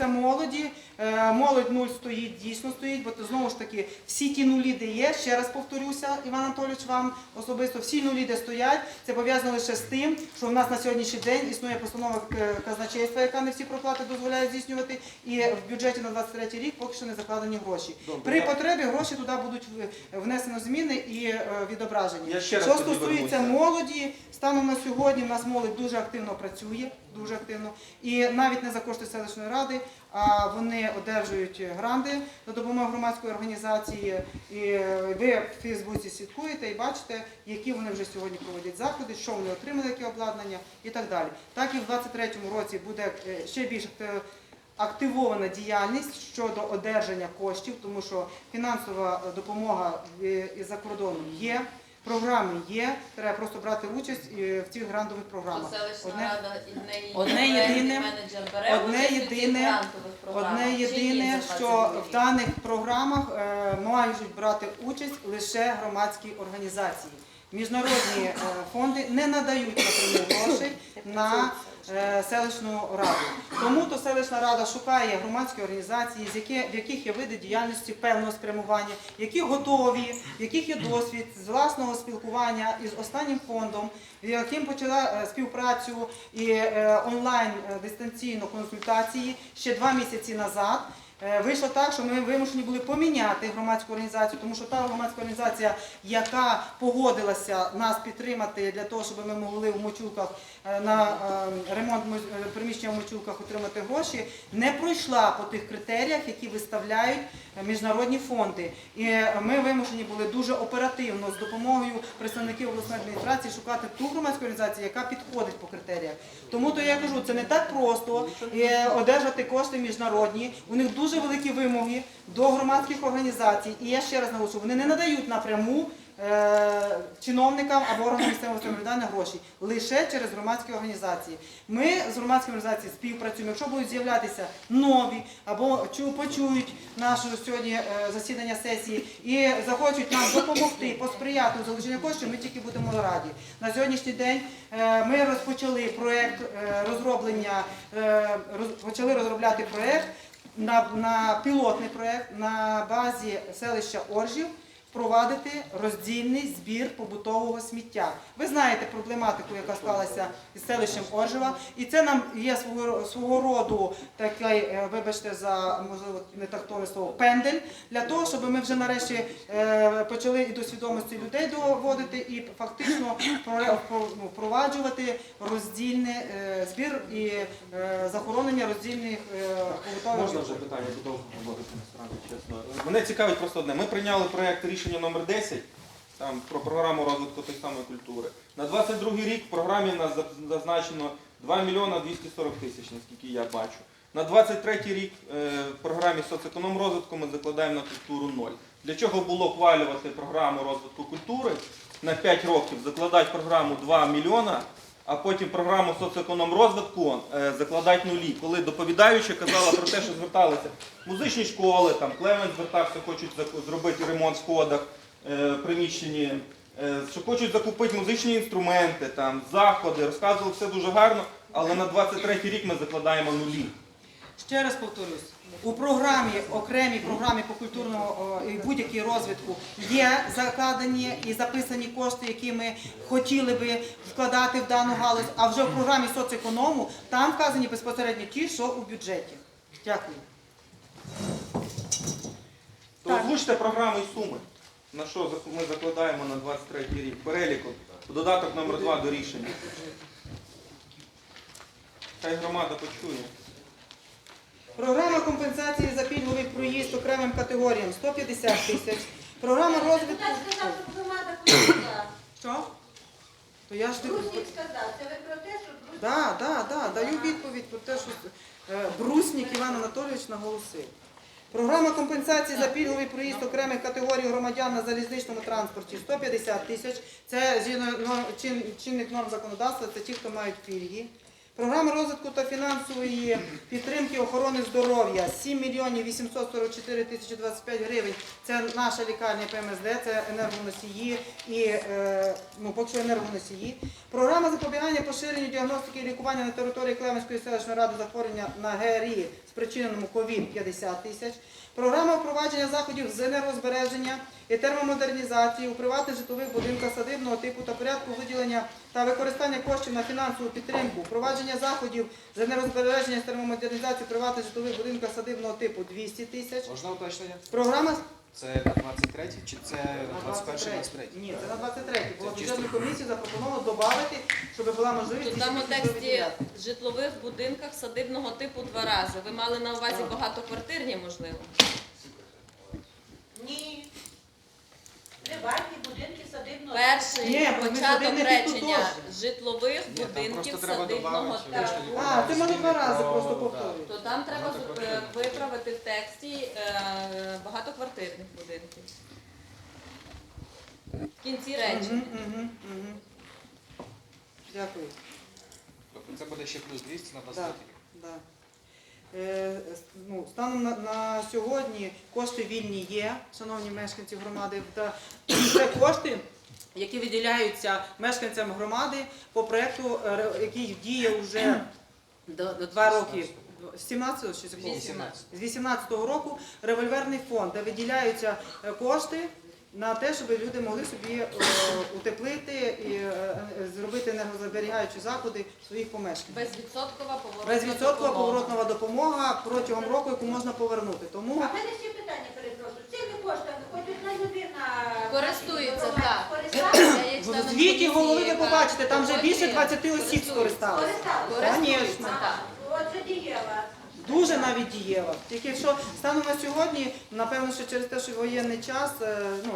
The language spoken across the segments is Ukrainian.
стосується молоді, е, молодь нуль стоїть, дійсно стоїть, бо знову ж таки всі ті нулі, де є, ще раз повторюся, Іван Анатолійович, вам особисто, всі нулі, де стоять, це пов'язано лише з тим, що в нас на сьогоднішній день існує постанова е, казначейства, яка не всі проплати дозволяє здійснювати, і в бюджеті на 23 рік поки що не закладені гроші. При потребі гроші туди будуть в- внесено зміни і е, відображені. Що стосується молоді, станом на сьогодні в нас молодь дуже активно працює, дуже активно. І навіть не за кошти селищної ради, вони одержують гранди за допомогою громадської організації. І е, ви в Фейсбуці слідкуєте і бачите, які вони вже сьогодні проводять заходи, що вони отримали, яке обладнання і так далі. Так і в 2023 році буде е, ще більш активована діяльність щодо одержання коштів, тому що фінансова допомога е, із-за кордону є. Програми є, треба просто брати участь е, в цих грантових програмах. Одне- в одне єдине- одне єдине-? Одне єдине, що в даних програмах е, мають брати участь лише громадські організації. Міжнародні е, фонди не надають напряму грошей на е, селищну раду. Тому то селищна рада шукає громадські організації, в яких є види діяльності певного спрямування, які готові, в яких є досвід з власного спілкування із останнім фондом, яким почала е, співпрацю і онлайн дистанційно консультації ще два місяці назад. Е, Вийшло так, що ми вимушені були поміняти громадську організацію, тому що та громадська організація, яка погодилася нас підтримати для того, щоб ми могли в Мочулках е, на е, ремонт приміщення в Мочулках отримати гроші, не пройшла по тих критеріях, які виставляють міжнародні фонди. І е, ми вимушені були дуже оперативно з допомогою представників обласної адміністрації шукати ту громадську організацію, яка підходить по критеріях. Тому то я кажу, це не так просто е, одержати кошти міжнародні. У них дуже великі вимоги до громадських організацій. І я ще раз наголошую, вони не надають напряму е, чиновникам або органам місцевого самоврядування гроші лише через громадські організації. Ми з громадськими організаціями співпрацюємо. Якщо будуть з'являтися нові або чу- почують наше сьогодні е, засідання сесії і захочуть нам допомогти, посприяти у залученні коштів, ми тільки будемо раді. На сьогоднішній день е, ми розпочали проект е, розроблення, е, почали розробляти проект на, на пілотний проект на базі селища Оржів впровадити роздільний збір побутового сміття. Ви знаєте проблематику, яка склалася із селищем Оржева, і це нам є свого, свого роду такий, е, вибачте за можливо не тактовне слово, пендель для того, щоб ми вже нарешті е, почали і до свідомості людей доводити, і фактично ну, впроваджувати роздільний е, збір і захоронення роздільних побутових Можна вже питання говорити насправді, чесно. Мене цікавить просто одне. Ми прийняли проєкт рішення номер 10 там, про програму розвитку тої самої культури. На 22 рік в програмі нас зазначено 2 мільйона 240 тисяч, наскільки я бачу. На 23 рік е, в програмі соцекономрозвитку ми закладаємо на культуру 0. Для чого було ухвалювати програму розвитку культури на 5 років, закладати програму 2 мільйона, а потім програму соцекономрозвитку е, закладати нулі. Коли доповідаюча казала про те, що зверталися музичні школи, там Клевен звертався, хочуть зробити ремонт в сходах е, в приміщенні, е, що хочуть закупити музичні інструменти, там, заходи, розказували все дуже гарно, але на 23-й рік ми закладаємо нулі. Ще раз повторюсь, у програмі, окремій програмі по культурному і будь-якій розвитку є закладені і записані кошти, які ми хотіли би вкладати в дану галузь, а вже в програмі соцеконому там вказані безпосередньо ті, що у бюджеті. Дякую. То озвучте програми і суми. На що ми закладаємо на 23 рік? Переліку. Додаток номер 2 до рішення. Хай громада почує. Програма компенсації за пільговий проїзд окремим категоріям 150 тисяч. Програма розвитку. Сказав, що громада. Що? То я ж не Брусник сказав, це ви про те, що Брусник... Да, да, да, даю відповідь про те, що е, Бруснік Іван Анатолійович наголосив. Програма компенсації за пільговий проїзд окремих категорій громадян на залізничному транспорті 150 тисяч. Це згідно норм- чин- чинних норм законодавства, це ті, хто мають пільги. Програма розвитку та фінансової підтримки охорони здоров'я 7 мільйонів 844 тисячі 25 гривень. Це наша лікарня ПМСД, це енергоносії і е, ну, поки що енергоносії. Програма запобігання поширенню діагностики і лікування на території Клеменської селищної ради захворювання на ГРІ спричиненому COVID 50 тисяч. Програма впровадження заходів з енергозбереження і термомодернізації у приватних житлових будинках садибного типу та порядку виділення та використання коштів на фінансову підтримку, впровадження заходів з енергозбереження і термомодернізації приватних житлових будинках садибного типу 200 тисяч. Можна уточнення? Програма Це на 23 чи це на на 21 23 Ні, це на 23. Було бюджетну комісію запропоновано додати, щоб була можливість. Тут там у тексті житлових будинках садибного типу два рази. Ви мали на увазі багатоквартирні, можливо? Ні. Приватні будинки садибного. Перший Ні, ми початок речення житлових Ні, там будинків просто треба садибного добавити, типу. А, ти можна два рази просто да. повторюєш. То там треба е, виправити в тексті е, багатоквартирних будинків. В кінці речення. Мгм, мгм, мгм. Дякую. Тобто це буде ще плюс 200 на Да, 23 да. Е, ну, станом на, на сьогодні кошти вільні є, шановні мешканці громади. Та це кошти, які виділяються мешканцям громади по проєкту, е, який діє вже два роки. З 17 чи з 18. З 18-го року револьверний фонд, де виділяються е, кошти на те, щоб люди могли собі е, утеплити і е, е, зробити енергозаберігаючі заходи своїх помешканнях. Безвідсоткова поворотна Безвідсоткова допомога. поворотнова допомога протягом року, яку можна повернути. Тому А в мене ще питання перепрошую. Цими коштами хоч одна людина Користується, так. В звіті голови ви побачите, там вже більше хоче 20 осіб скористалися. Звісно. так. Отже, дієва. Дуже навіть дієва. Тільки що станом на сьогодні, напевно, що через те, що воєнний час, е, ну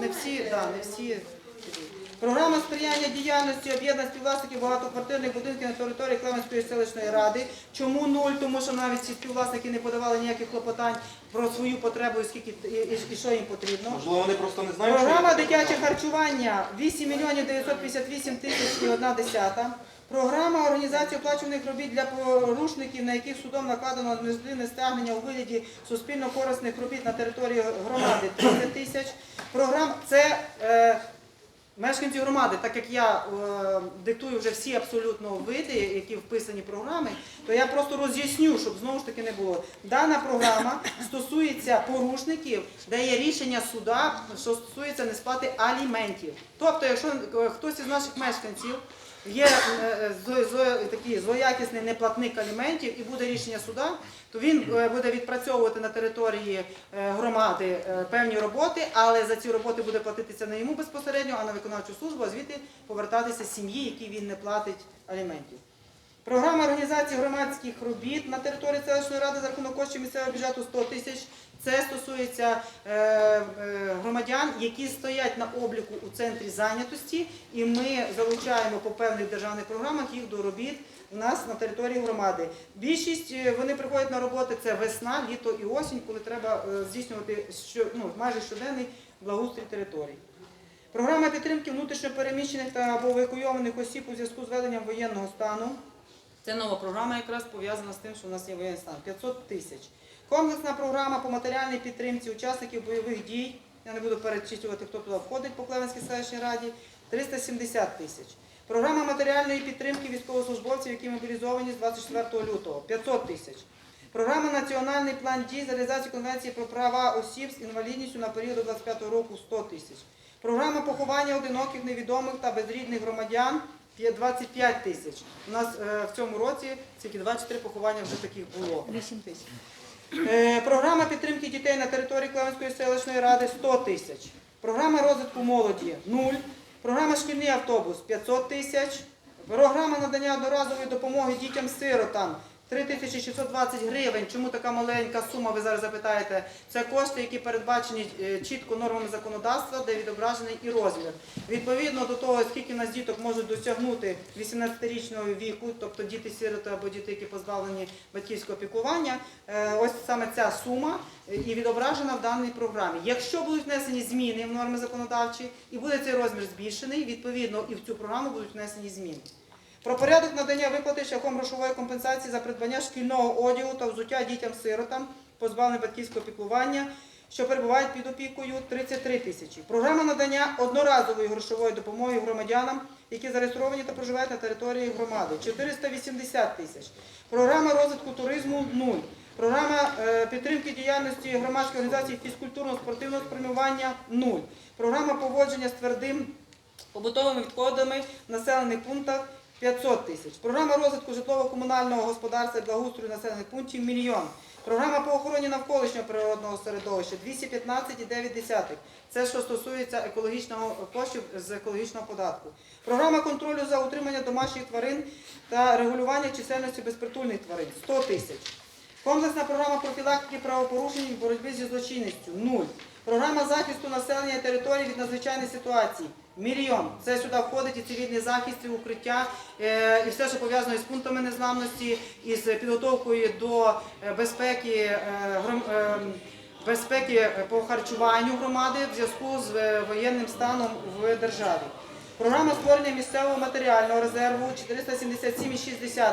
не всі, да, не всі. Програма сприяння діяльності об'єднань співвласників багатоквартирних будинків на території Клеменської селищної ради. Чому нуль? Тому що навіть ці співвласники не подавали ніяких клопотань про свою потребу і скільки і, і- і що їм потрібно. Можливо, вони просто не знають, Програма що дитяче харчування 8 мільйонів 958 тисяч і одна десята. Програма організації оплачуваних робіт для порушників, на яких судом накладено адміністративне стягнення у вигляді суспільно корисних робіт на території громади 30 тисяч. Програма це е, мешканці громади, так як я е, диктую вже всі абсолютно види, які вписані програми, то я просто роз'ясню, щоб знову ж таки не було. Дана програма стосується порушників, де є рішення суда, що стосується несплати аліментів. Тобто, якщо е, хтось із наших мешканців є е, зо- такий злоякісний неплатник аліментів і буде рішення суда, то він е, буде відпрацьовувати на території е, громади е, певні роботи, але за ці роботи буде платитися не йому безпосередньо, а на виконавчу службу, а звідти повертатися сім'ї, які він не платить аліментів. Програма організації громадських робіт на території селищної ради за рахунок коштів місцевого бюджету 100 тисяч. Це стосується е, е, громадян, які стоять на обліку у центрі зайнятості, і ми залучаємо по певних державних програмах їх до робіт у нас на території громади. Більшість е, вони приходять на роботи це весна, літо і осінь, коли треба здійснювати ну, майже щоденний благоустрій територій. Програма підтримки внутрішньопереміщених та або евакуйованих осіб у зв'язку з введенням воєнного стану. Це нова програма, якраз пов'язана з тим, що у нас є воєнний стан. 500 тисяч. Комплексна програма по матеріальній підтримці учасників бойових дій. Я не буду перечислювати, хто туди входить по Клевенській селищній раді. 370 тисяч. Програма матеріальної підтримки військовослужбовців, які мобілізовані з 24 лютого 500 тисяч. Програма Національний план дій за реалізацію Конвенції про права осіб з інвалідністю на період до 25 року 100 тисяч. Програма поховання одиноких, невідомих та безрідних громадян 25 тисяч. У нас е, в цьому році тільки 24 поховання вже таких було. 8 тисяч. Е, програма підтримки дітей на території Клевенської селищної ради 100 тисяч. Програма розвитку молоді 0. Програма шкільний автобус 500 тисяч. Програма надання одноразової допомоги дітям-сиротам 3620 гривень. Чому така маленька сума, ви зараз запитаєте? Це кошти, які передбачені е, чітко нормами законодавства, де відображений і розмір. Відповідно до того, скільки нас діток можуть досягнути 18-річного віку, тобто діти-сироти або діти, які позбавлені батьківського піклування, е, ось саме ця сума е, і відображена в даній програмі. Якщо будуть внесені зміни в норми законодавчі і буде цей розмір збільшений, відповідно і в цю програму будуть внесені зміни. Про порядок надання виплати шляхом грошової компенсації за придбання шкільного одягу та взуття дітям-сиротам, позбавленим батьківського піклування, що перебувають під опікою 33 тисячі. Програма надання одноразової грошової допомоги громадянам, які зареєстровані та проживають на території громади 480 тисяч. Програма розвитку туризму 0. Програма е, підтримки діяльності громадської організації фізкультурно-спортивного спрямування 0. Програма поводження з твердим побутовими відходами в населених пунктах 500 тисяч. Програма розвитку житлово-комунального господарства і благоустрою населених пунктів мільйон. Програма по охороні навколишнього природного середовища 215,9. Це що стосується екологічного коштів з екологічного податку. Програма контролю за утримання домашніх тварин та регулювання чисельності безпритульних тварин 100 тисяч. Комплексна програма профілактики правопорушень і боротьби зі злочинністю 0. Програма захисту населення територій від надзвичайних ситуацій мільйон. Це сюди входить і цивільний захист, і укриття, е, і все, що пов'язано із пунктами незламності, із підготовкою до е, безпеки. е, Безпеки по харчуванню громади в зв'язку з воєнним станом в державі. Програма створення місцевого матеріального резерву 477,6.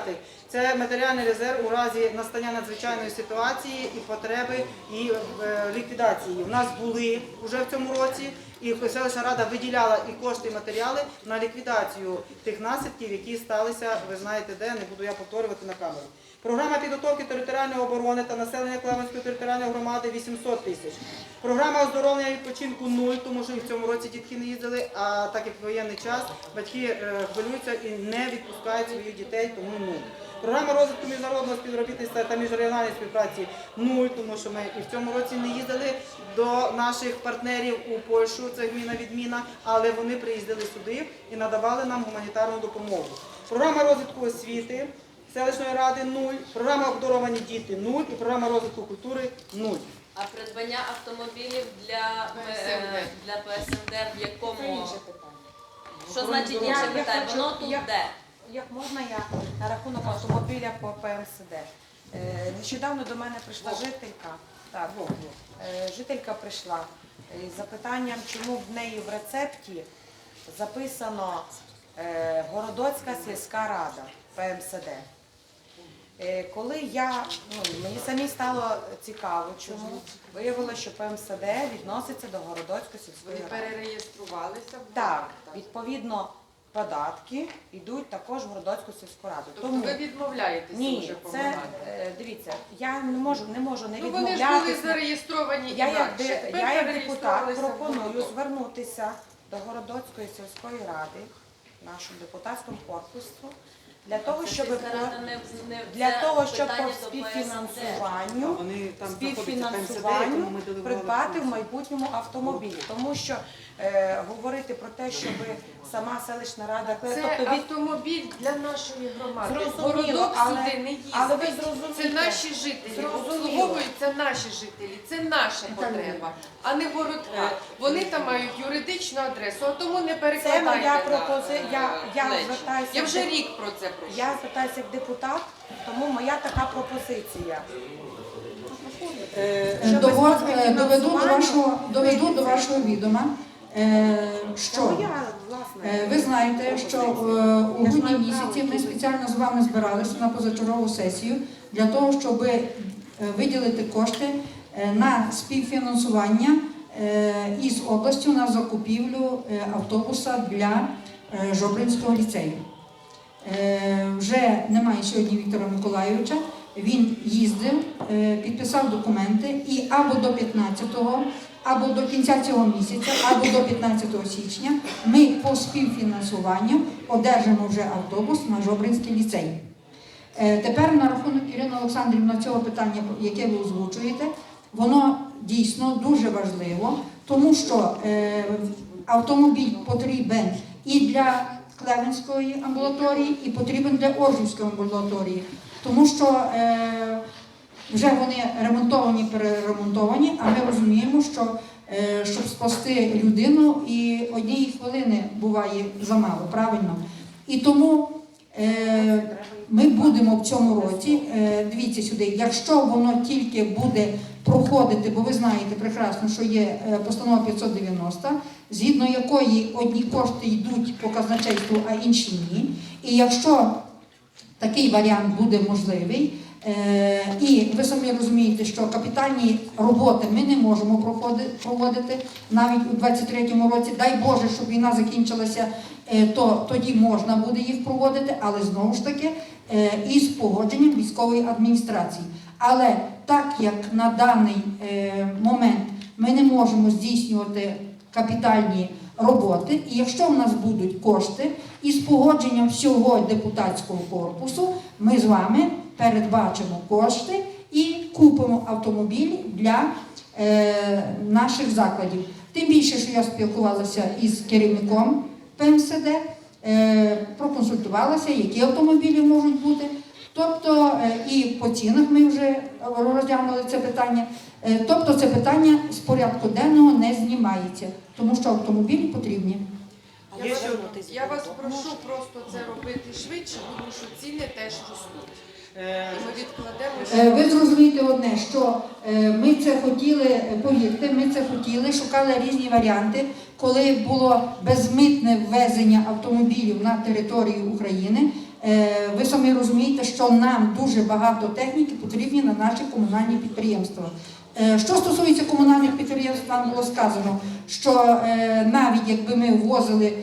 Це матеріальний резерв у разі настання надзвичайної ситуації і потреби і ліквідації. У нас були вже в цьому році, і селищна рада виділяла і кошти, і матеріали на ліквідацію тих наслідків, які сталися. Ви знаєте, де не буду я повторювати на камеру. Програма підготовки територіальної оборони та населення Клевенської територіальної громади 800 тисяч. Програма оздоровлення відпочинку 0, тому що і в цьому році дітки не їздили, а так як воєнний час, батьки е, хвилюються і не відпускають своїх дітей, тому 0. Програма розвитку міжнародного співробітництва та міжрегіональної співпраці 0, тому що ми і в цьому році не їздили до наших партнерів у Польщу, це гміна відміна, але вони приїздили сюди і надавали нам гуманітарну допомогу. Програма розвитку освіти селищної ради 0, програма обдаровані діти 0 і програма розвитку культури 0. А придбання автомобілів для, е, для ПСМД в якому? Що значить інше питання? Воно тут я- де? Як можна я на рахунок автомобіля по ПМСД? Е, Нещодавно до мене прийшла жителька. Так, е, жителька прийшла із запитанням, чому в неї в рецепті записано е, Городоцька сільська рада ПМСД. Е, Коли я, ну, мені самі стало цікаво, чому виявилося, що ПМСД відноситься до Городоцької сільської ради. перереєструвалися в Так, відповідно, податки йдуть також в Городоцьку сільську раду. Тобто Тому ви відмовляєтеся вже ні, це е, дивіться, я не можу не можу не Ну вони ж були відмовлятися. зареєстровані Я як, інакше. де- Тепер я як депутат пропоную звернутися до Городоцької сільської ради, нашому депутатському корпусу, для того, щоб не- для того, щоб по співфінансуванню Вони там співфінансуванню придбати в майбутньому автомобіль. Тому що е, говорити про те, щоб сама селищна рада, Це тобто від автомобіль для нашої громади. Зрозуміло, Городок але- сюди не їздить. але ви Це наші жителі, Зрозуміло. обслуговуються наші жителі, це наша потреба, а не городка. Вони там мають юридичну адресу, а тому не це перекладайте моя на, пропозиція. е, Я, я плечі. звертаюся Я вже до- рік про це. Я звертаюся як депутат, тому моя така пропозиція. Е, щоб з е, доведу до вашого доведу до вашого відома, е, що? Е, ви знаєте, що е, у грудні місяці ми спеціально з вами збиралися на позачергову сесію для того, щоб е, виділити кошти е, на співфінансування е, із областю на закупівлю е, автобуса для е, Жобринського ліцею. Е, Вже немає сьогодні Віктора Миколайовича. Він їздив, е, підписав документи і або до 15-го, або до кінця цього місяця, або до 15 січня ми по співфінансуванню одержимо вже автобус на Жобринський ліцей. Е, Тепер на рахунок Ірина Олександрівна цього питання, яке ви озвучуєте, воно дійсно дуже важливо, тому що автомобіль потрібен і для Клевенської амбулаторії, і потрібен для Оржівської амбулаторії, тому що е, вже вони ремонтовані, переремонтовані, а ми розуміємо, що е, щоб спасти людину, і однієї хвилини буває замало, правильно? І тому е, ми будемо в цьому році, е, дивіться сюди, якщо воно тільки буде проходити, бо ви знаєте прекрасно, що є е, постанова 590, згідно якої одні кошти йдуть по казначейству, а інші ні. І якщо такий варіант буде можливий, е, і ви самі розумієте, що капітальні роботи ми не можемо проводити навіть у 23-му році. Дай Боже, щоб війна закінчилася, то тоді можна буде їх проводити, але знову ж таки із погодженням військової адміністрації. Але так як на даний е, момент ми не можемо здійснювати капітальні роботи, і якщо в нас будуть кошти, і з погодженням всього депутатського корпусу, ми з вами передбачимо кошти і купимо автомобілі для е, наших закладів. Тим більше, що я спілкувалася із керівником ПМСД, е, проконсультувалася, які автомобілі можуть бути. Тобто е, і по цінах ми вже розглянули це питання. Е, Тобто це питання з порядку денного не знімається, тому що автомобілі потрібні. Я вас, я вас прошу просто це робити швидше, тому що ціни теж ростуть. Е. Е, Ви зрозумієте одне, що е, ми це хотіли, повірте, ми це хотіли, шукали різні варіанти, коли було безмитне ввезення автомобілів на територію України. Ви самі розумієте, що нам дуже багато техніки потрібні на наші комунальні підприємства. Що стосується комунальних підприємств, нам було сказано, що навіть якби ми ввозили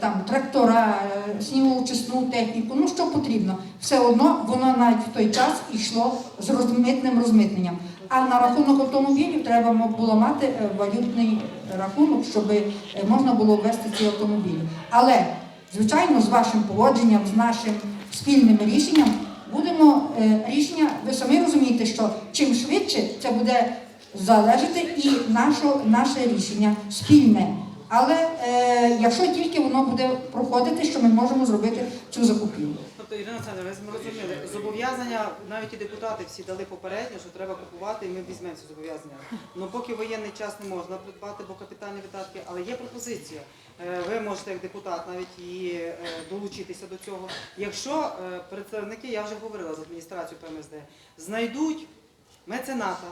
там трактора, е, снігоочисну техніку, ну що потрібно, все одно воно навіть в той час йшло з розмитним розмитненням. А на рахунок автомобілів треба було мати е, валютний рахунок, щоб е, можна було ввести ці автомобілі. Але, звичайно, з вашим погодженням, з нашим спільним рішенням будемо е, рішення, ви самі розумієте, що чим швидше це буде залежати і наше, наше рішення спільне. Але е, якщо тільки воно буде проходити, що ми можемо зробити цю закупівлю. Тобто, Ірина Олександровна, ви зрозуміли, зобов'язання, навіть і депутати всі дали попередньо, що треба купувати, і ми візьмемо ці зобов'язання. Ну поки воєнний час не можна придбати, бо капітальні видатки, але є пропозиція. Е, Ви можете як депутат навіть і е, долучитися до цього. Якщо е, представники, я вже говорила з адміністрацією ПМСД, знайдуть мецената,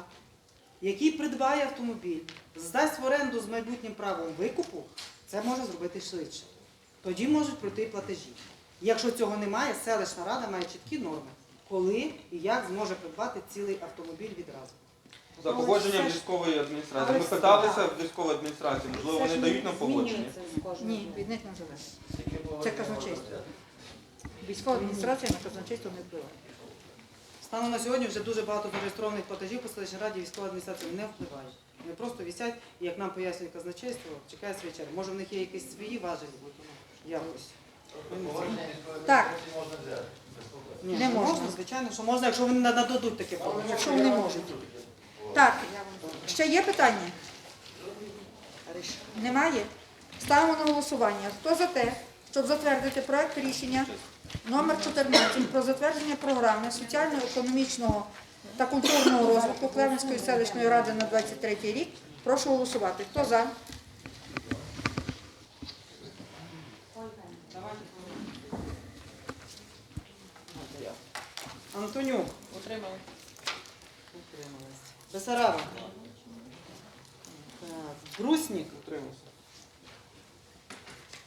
який придбає автомобіль, здасть в оренду з майбутнім правом викупу, це може зробити швидше. Тоді можуть пройти платежі. Якщо цього немає, селищна рада має чіткі норми, коли і як зможе придбати цілий автомобіль відразу. За погодженням військової адміністрації. Ми питалися в військової адміністрації, можливо, вони дають нам погодження. Ні, від них не залежить. Це казначейство. Військова адміністрація на казначейство не впливає. Станом на сьогодні вже дуже багато зареєстрованих платежів по селищній раді військова адміністрація не впливає. Вони просто висять, і як нам пояснює казначейство, чекає свій черг. Може в них є якісь свої важелі? Якось. Так, Ні, Не можна. Звичайно, що можна, якщо вони нададуть таке право. якщо вони можуть. Так, ще є питання? Немає? Ставимо на голосування. Хто за те, щоб затвердити проект рішення номер 14 про затвердження програми соціально-економічного та культурного розвитку Клеменської селищної ради на 23 рік? Прошу голосувати. Хто за? Антонюк. Утримали. Утрималась. Бесарава. Так. Бруснік.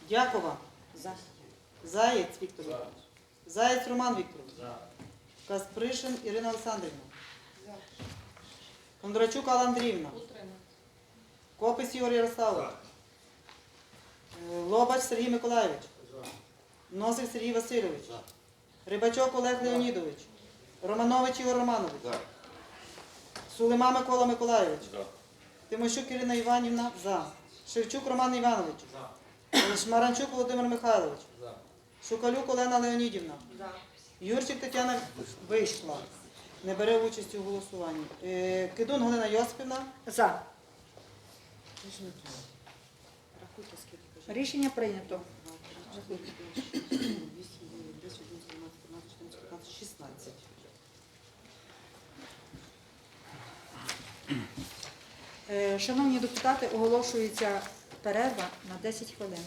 Дякова. Заєць Віктор. Вікторович. Заєць Роман Вікторович. Каспришин Ірина Олександрівна. Кондрачук Алла Андріївна. Копис Ігор Ярославович. Е, Лобач Сергій Миколайович. Носик Сергій Васильович. Рибачок Олег Леонідович. Романович Ігор Романович. Сулима Микола Миколайович. Тимощук Ірина Іванівна. За. Шевчук Роман Іванович. Шмаранчук Володимир Михайлович. Шукалюк Олена Леонідівна. Юрчик Тетяна вийшла. Не бере участі у голосуванні. Е, Кидун Галина Йосипівна. За. Рахуйте, скільки кажу. Рішення прийнято. 16. Е, Шановні депутати, оголошується перерва на 10 хвилин.